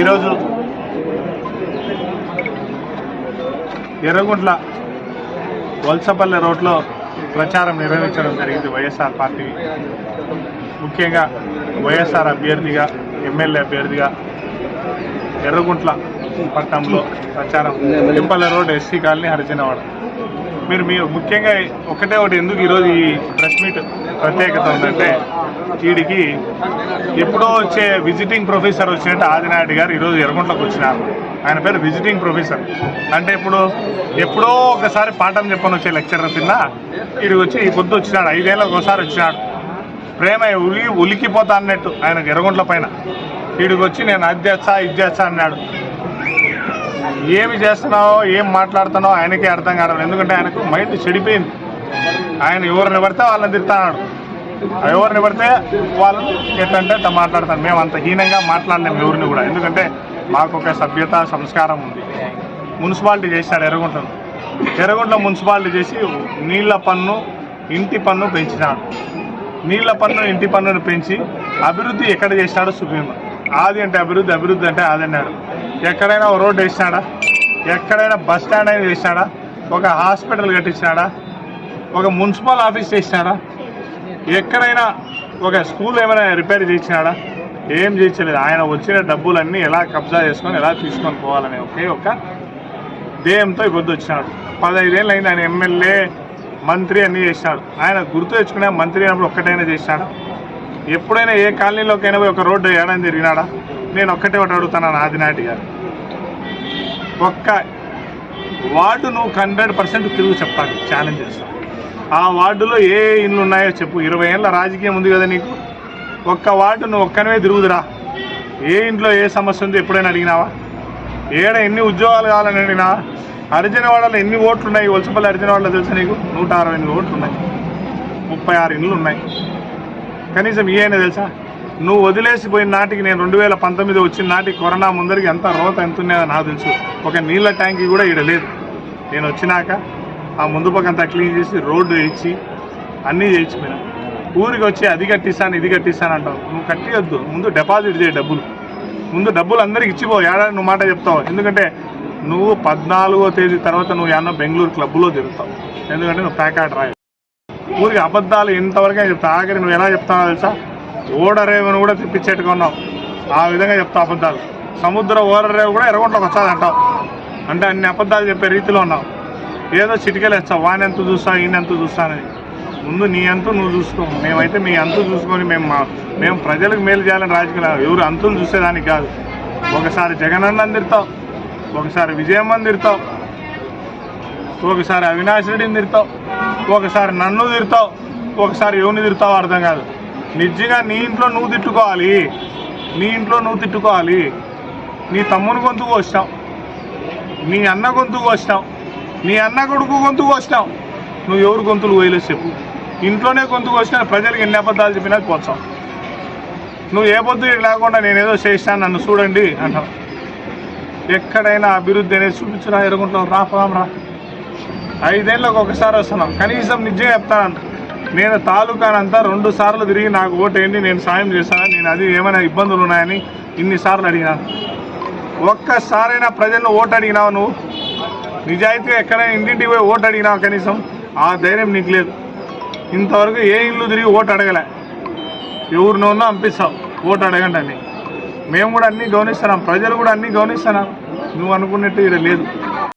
ఈరోజు ఎర్రగుంట్ల వలసపల్లె రోడ్లో ప్రచారం నిర్వహించడం జరిగింది వైఎస్ఆర్ పార్టీ. ముఖ్యంగా వైఎస్ఆర్ అభ్యర్థిగా ఎమ్మెల్యే అభ్యర్థిగా ఎర్రగుంట్ల పట్టణంలో ప్రచారం. Limpalle road SC colony Harijanawada. మీరు మీ ముఖ్యంగా ఒకటే ఒకటి ఎందుకు ఈరోజు ఈ ప్రెస్ మీట్ ప్రత్యేకత ఉందంటే వీడికి ఎప్పుడో వచ్చే విజిటింగ్ ప్రొఫెసర్ వచ్చినట్టు ఆదినాయుడు గారు ఈరోజు ఎర్రగుంట్లకు వచ్చినారు. ఆయన పేరు విజిటింగ్ ప్రొఫెసర్ అంటే ఇప్పుడు ఎప్పుడో ఒకసారి పాఠం చెప్పని వచ్చే లెక్చరర్ కింద వీడికి వచ్చి ఈ పొద్దు వచ్చినాడు ఐదేళ్ళకి ఒకసారి వచ్చినాడు. ప్రేమ ఉలి ఉలికిపోతా అన్నట్టు ఆయన ఎర్రగుంట్ల పైన. వీడికి వచ్చి నేను అది చేస్తా ఇది చేస్తా అన్నాడు. ఏమి చేస్తున్నావో ఏం మాట్లాడుతున్నావో ఆయనకే అర్థం కావడం ఎందుకంటే ఆయనకు మైండ్ చెడిపోయింది. ఆయన ఎవరిని పడితే వాళ్ళని తిడతాడు. ఎవరిని పడితే వాళ్ళు ఎట్లంటే అట్లా మాట్లాడతాను మేము అంత హీనంగా మాట్లాడలేము ఎవరిని కూడా. ఎందుకంటే మాకు ఒక సభ్యత సంస్కారం ఉంది. మున్సిపాలిటీ చేశాడు ఎర్రగుంటను ఎర్రగుంట్ల మున్సిపాలిటీ చేసి నీళ్ళ పన్ను ఇంటి పన్ను పెంచినాడు. నీళ్ళ పన్ను ఇంటి పన్నును పెంచి అభివృద్ధి ఎక్కడ చేసినాడో సుప్రీం ఆది అంటే అభివృద్ధి అభివృద్ధి అంటే ఆది అన్నాడు. ఎక్కడైనా ఒక రోడ్డు వేసినాడా? ఎక్కడైనా బస్ స్టాండ్ అయినా వేసినాడా? ఒక హాస్పిటల్ కట్టించినాడా? ఒక మున్సిపల్ ఆఫీస్ చేసినాడా ఎక్కడైనా ఒక స్కూల్ ఏమైనా రిపేర్ చేసినాడా ఏం చేయించలేదు. ఆయన వచ్చిన డబ్బులన్నీ ఎలా కబ్జా చేసుకొని ఎలా తీసుకొని పోవాలనే ఒకే ఒక ధ్యేయంతో ఇబ్బంది వచ్చినాడు. పదహైదేళ్ళు అయింది. ఆయన ఎమ్మెల్యే మంత్రి అన్నీ చేసినాడు. ఆయన గుర్తు తెచ్చుకునే మంత్రి అయినప్పుడు ఒక్కటైనా చేసినాడా? ఎప్పుడైనా ఏ కాలనీలోకైనా పోయి ఒక రోడ్డు ఏడాది తిరిగినాడా? నేను ఒక్కటే ఒకటి అడుగుతాను ఆదినాటి గారు. ఒక్క వార్డు నువ్వు హండ్రెడ్ పర్సెంట్ తిరుగు చెప్పాలి ఛాలెంజ్ ఆ వార్డులో ఏ ఇండ్లు ఉన్నాయో చెప్పు. ఇరవై ఏళ్ళ రాజకీయం ఉంది కదా నీకు? ఒక్క వార్డు నువ్వు ఒక్కనే తిరుగుదురా. ఏ ఇంట్లో ఏ సమస్య ఉందో ఎప్పుడైనా అడిగినావా? ఏడ ఎన్ని ఉద్యోగాలు కావాలని అడిగినావా అర్జునవాడలో ఎన్ని ఓట్లు ఉన్నాయి? వలసపల్లి అర్జునవాడలో తెలుసా నీకు? నూట అరవై ఎనిమిది ఓట్లు ఉన్నాయి. ముప్పై ఆరు ఇండ్లు ఉన్నాయి. కనీసం ఏ అయినా తెలుసా? నువ్వు వదిలేసిపోయిన నాటికి నేను రెండు వేల పంతొమ్మిది వచ్చిన నాటికి కరోనా ముందరికి ఎంత రోత ఎంత ఉన్నాయో నాకు తెలుసు. ఒక నీళ్ళ ట్యాంకి కూడా ఈడ లేదు. నేను వచ్చినాక ఆ ముందు పక్కంతా క్లీన్ చేసి రోడ్డు వేయించి అన్నీ చేయించిపోయినా ఊరికి వచ్చి అది కట్టిస్తాను ఇది కట్టిస్తాను అంటావు. నువ్వు కట్టియొద్దు. ముందు డిపాజిట్ చేయి డబ్బులు. ముందు డబ్బులు అందరికి ఇచ్చిపో. ఏడాది నువ్వు మాట చెప్తావు. ఎందుకంటే నువ్వు పద్నాలుగో తేదీ తర్వాత నువ్వు ఏమన్నా బెంగళూరు క్లబ్లో తిరుగుతావు. ఎందుకంటే నువ్వు ప్యాకాట్ రాయి. ఊరికి అబద్ధాలు ఎంతవరకే చెప్తా. ఆఖరి నువ్వు ఎలా చెప్తావో తెలుసా? ఓడరేవును కూడా తెప్పించేట్టుగా ఉన్నావు ఆ విధంగా చెప్తా అబద్ధాలు. సముద్ర ఓడరేవు కూడా ఎర్రగొంటలోకి వచ్చాది అంటావు అంటే అన్ని అబద్ధాలు చెప్పే రీతిలో ఉన్నావు ఏదో చిటికలు వేస్తావు వాని ఎంత చూస్తా ఈయన ఎంత చూస్తానని ముందు నీ అంతు నువ్వు చూసుకో. మేమైతే మీ అంతు చూసుకొని మేము మా మేము ప్రజలకు మేలు చేయాలని రాజకీయాలు ఎవరు అంతులు చూసేదానికి కాదు. ఒకసారి జగనన్న తిడతావు ఒకసారి విజయమ్మని తిడతావు ఒకసారి అవినాష్ రెడ్డిని తిడతావు ఒకసారి నన్ను తిడతావు ఒకసారి ఎవరిని తిడతావు అర్థం కాదు. నిజంగా నీ ఇంట్లో నువ్వు తిట్టుకోవాలి. నీ ఇంట్లో నువ్వు తిట్టుకోవాలి. నీ తమ్ముని గొంతుకు వచ్చినావు నీ అన్న గొంతుకు వచ్చినావు నీ అన్న కొడుకు గొంతుకు వచ్చినావు నువ్వు ఎవరు గొంతులు పోయలేదు చెప్పు. ఇంట్లోనే గొంతుకు వచ్చినా ప్రజలకు ఎన్ని అబద్ధాలు చెప్పినా పోతావు నువ్వు ఏ పొద్దు లేకుండా నేను ఏదో చేసినా నన్ను చూడండి అంటావు. ఎక్కడైనా అభివృద్ధి అనేది చూపించురా ఎరుగుంటావు రా పోదాం రా ఐదేళ్ళకి ఒకసారి వస్తున్నాం. కనీసం నిజంగా చెప్తానంట. నేను తాలూకానంతా రెండు సార్లు తిరిగి నాకు ఓటేయండి నేను సాయం చేస్తాను నేను అది ఏమైనా ఇబ్బందులు ఉన్నాయని ఇన్నిసార్లు అడిగినా. ఒక్కసారైనా ప్రజలను ఓటు అడిగినావు నువ్వు? నిజాయితీగా ఎక్కడైనా ఇంటింటికి పోయి ఓటు అడిగినావు కనీసం? ఆ ధైర్యం నీకు లేదు. ఇంతవరకు ఏ ఇల్లు తిరిగి ఓటు అడగలే. ఎవరినోనో పంపిస్తావు ఓటు అడగండి అని. మేము కూడా అన్నీ గౌనిస్తున్నాం ప్రజలు కూడా అన్నీ గౌనిస్తున్నాం నువ్వు అనుకున్నట్టు ఇక్కడ లేదు.